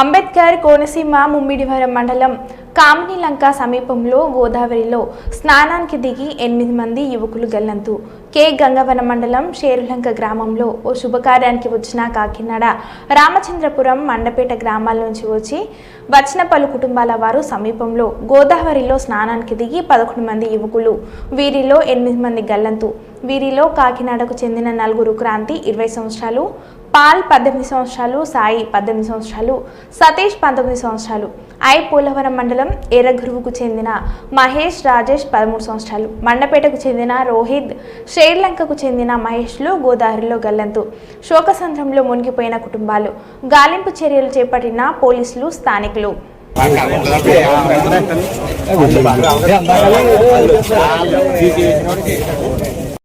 అంబేద్కర్ కోనసీమ ముమ్మిడివరం మండలం కామినిలంక సమీపంలో గోదావరిలో స్నానానికి దిగి ఎనిమిది మంది యువకులు గల్లంతు. కే. గంగవరం మండలం షేరులంక గ్రామంలో ఓ శుభకార్యానికి వచ్చిన కాకినాడ రామచంద్రపురం మండపేట గ్రామాల నుంచి వచ్చి వచ్చిన పలు కుటుంబాల వారు సమీపంలో గోదావరిలో స్నానానికి దిగి పదకొండు మంది యువకులు వీరిలో ఎనిమిది మంది గల్లంతు. వీరిలో కాకినాడకు చెందిన నలుగురు క్రాంతి ఇరవై సంవత్సరాలు పాల్ పద్దెనిమిది సంవత్సరాలు సాయి పద్దెనిమిది సంవత్సరాలు సతీష్ పంతొమ్మిది సంవత్సరాలు ఐ పోలవరం మండలం ఎర్రగురువుకు చెందిన మహేష్ రాజేష్ పదమూడు సంవత్సరాలు మండపేటకు చెందిన రోహిత్ శ్రీలంకకు చెందిన మహేష్లు గోదావరిలో గల్లంతు శోకసంద్రంలో మునిగిపోయిన కుటుంబాలు గాలింపు చర్యలు చేపట్టిన పోలీసులు స్థానికులు